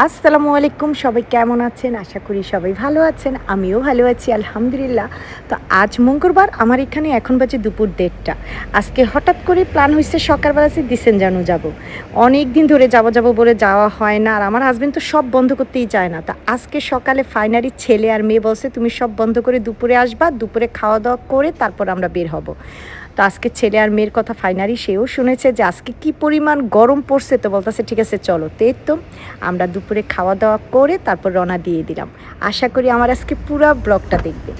আসসালামু আলাইকুম, সবাই কেমন আছেন? আশা করি সবাই ভালো আছেন, আমিও ভালো আছি, আলহামদুলিল্লাহ। তো আজ মঙ্গলবার, আমার এখানে এখন বাজে দুপুর দেড়টা। আজকে হঠাৎ করে প্ল্যান হয়েছে সকালবেলা সে দিসেন জানু যাব। অনেক দিন ধরে যাব যাব বলে যাওয়া হয় না, আর আমার হাজবেন্ড তো সব বন্ধ করতেই চায় না। তা আজকে সকালে ফাইনালি ছেলে আর মেয়ে বলছে, তুমি সব বন্ধ করে দুপুরে আসবা, দুপুরে খাওয়া দাওয়া করে তারপর আমরা বের হব। তো আজকে ছেলে আর মেয়ের কথা ফাইনালি সেও শুনেছে যে আজকে কি পরিমাণ গরম পড়ছে তো বলতেছে, ঠিক আছে, চলো। তো এই তো আমরা দুপুরে খাওয়া দাওয়া করে তারপর রওনা দিয়ে দিলাম। আশা করি আমার আজকে পুরো ব্লগটা দেখবে।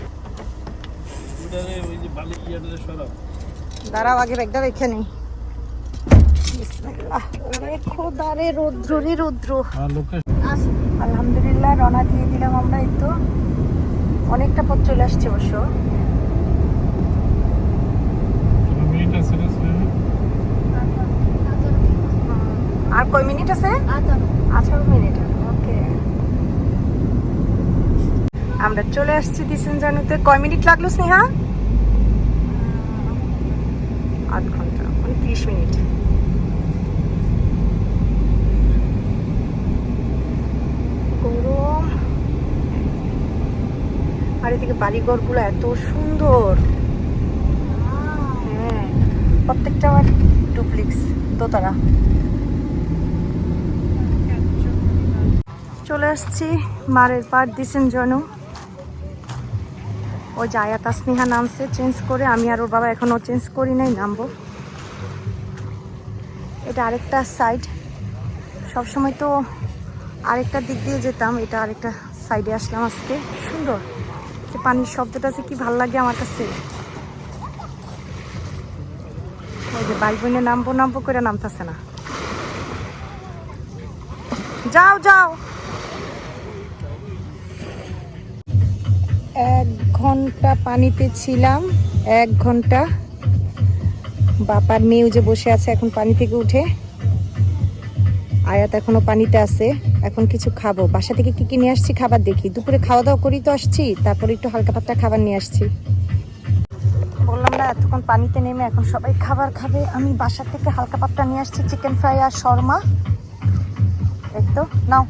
দাঁড়াও, আগে রৌদ্র রে, রৌদ্র। আলহামদুলিল্লাহ, রওনা দিয়ে দিলাম আমরা এই তো। অনেকটা পথ চলে আসছে অবশ্য মিনিট আছে রে সুইমি আর কয় মিনিট আছে? আঠারো। Minute okay. আমরা চলে আসছি দিসেন জানুতে। কয় মিনিট লাগল স্নেহা? আধ ঘণ্টা মানে ত্রিশ মিনিট। গরম। আর এদিকে বাড়িঘরগুলো এত সুন্দর। হ্যাঁ প্রত্যেকটা ডুপ্লিক্স দোতলা। চলে আসছি, মারের পার দিছেন জনু। ও জায়াতা স্নেহা নামছে চেঞ্জ করে আমি আর ওর বাবা এখনও চেঞ্জ করি নাই, নামবো। এটা আরেকটা সাইড সবসময় তো আরেকটা দিক দিয়ে যেতাম, এটা আরেকটা সাইডে আসলাম আজকে। সুন্দর। পানির শব্দটা যে কি ভালো লাগে আমার কাছে। ওই যে বাইক বোনে নামবো নামবো করে নামতেছে না। যাও যাও! এক ঘণ্টা পানিতে ছিলাম, এক ঘণ্টা। বাপার মেয়েও যে বসে আছে এখন পানি থেকে উঠে। আয়াত এখনও পানিতে আছে, এখন কিছু খাব। বাসা থেকে কি কি নিয়ে আসছি খাবার দেখি। দুপুরে খাওয়া দাওয়া করি তো আসছি, তারপরে একটু হালকা পাতলা খাবার নিয়ে আসছি। বললাম না, এতক্ষণ পানিতে নেমে এখন সবাই খাবার খাবে। আমি বাসা থেকে হালকা পাতলা নিয়ে আসছি চিকেন ফ্রাই আর শর্মা। এই তো, নাও।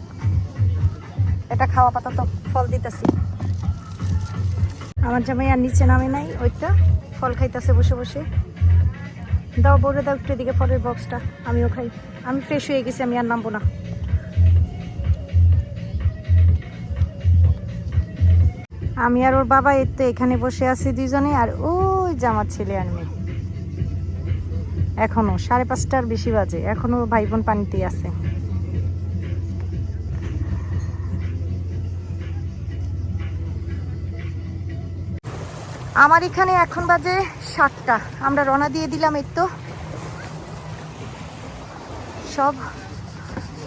এটা খাওয়া পাতা তো ফল দিতেছি। আমার জামাই আর নিচে নামে নাই, ওইটা ফল খাইতেছে বসে বসে। দাও বলে দাও একটু এদিকে ফলের বক্সটা আমিও খাই। আমি ফ্রেশ হয়ে গেছি, আমি আর নামবো না। আমি আর ওর বাবা এর তো এখানে বসে আছি দুজনে আর ওই জামার ছেলে আর মেয়ে। এখনও সাড়ে পাঁচটার বেশি বাজে, এখনও ভাই বোন পানিতেই আছে। আমার এখানে এখন বাজে সাতটা। আমরা রওনা দিয়ে দিলাম এই তো। সব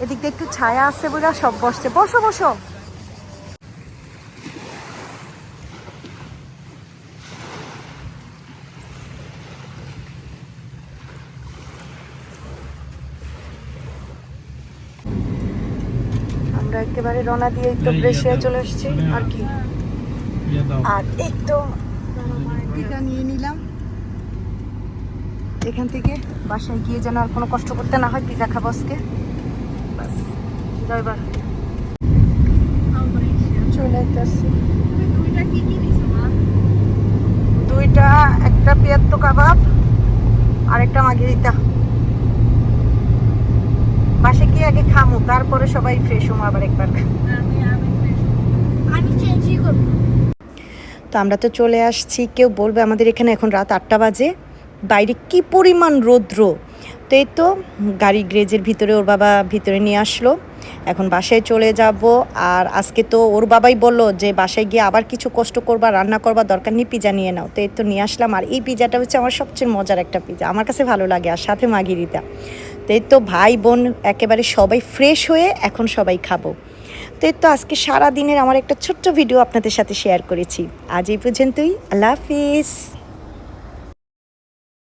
এদিক দিয়ে একটু ছায়া আছে বলে সব বসছে। বসো বসো। আমরা একেবারে রওনা দিয়ে একটু তো ব্রেশিয়া চলে এসেছি আর কি? আর তো পিজা নিয়ে নিলাম। এখান থেকে বাসায় গিয়ে যেন আর কোনো কষ্ট করতে না হয়, পিজা খাব আজকে। চলে আসতেছি। দুইটা, একটা পেয়াত্ত কাবাব আর একটা মাগিরিতা বাসে গিয়ে আগে খামু, তারপরে সবাই ফ্রেশ হব আবার একবার। আমি চেঞ্জই করব তো আমরা তো চলে আসছি। কেউ বলবে আমাদের এখানে এখন রাত আটটা বাজে। বাইরে কি পরিমাণ রৌদ্র। তো এই তো গাড়ি গ্রেজের ভিতরে ওর বাবা ভিতরে নিয়ে আসলো। এখন বাসায় চলে যাব। আর আজকে তো ওর বাবাই বলল যে বাসায় গিয়ে আবার কিছু কষ্ট করবা, রান্না করবা, দরকার নেই, পিজা নিয়ে নাও। তো এই তো নিয়ে আসলাম। আর এই পিজাটা হচ্ছে আমার সবচেয়ে মজার একটা পিজা। আমার কাছে ভালো লাগে। আর সাথে মাগিরিতা তো এই তো ভাই, বোন একেবারে সবাই ফ্রেশ হয়ে এখন সবাই খাব। তো এই তো আজকে সারা দিনের আমার একটা ছোট্ট ভিডিও আপনাদের সাথে শেয়ার করেছি। আজ এই পর্যন্তই, আল্লাহ হাফিজ।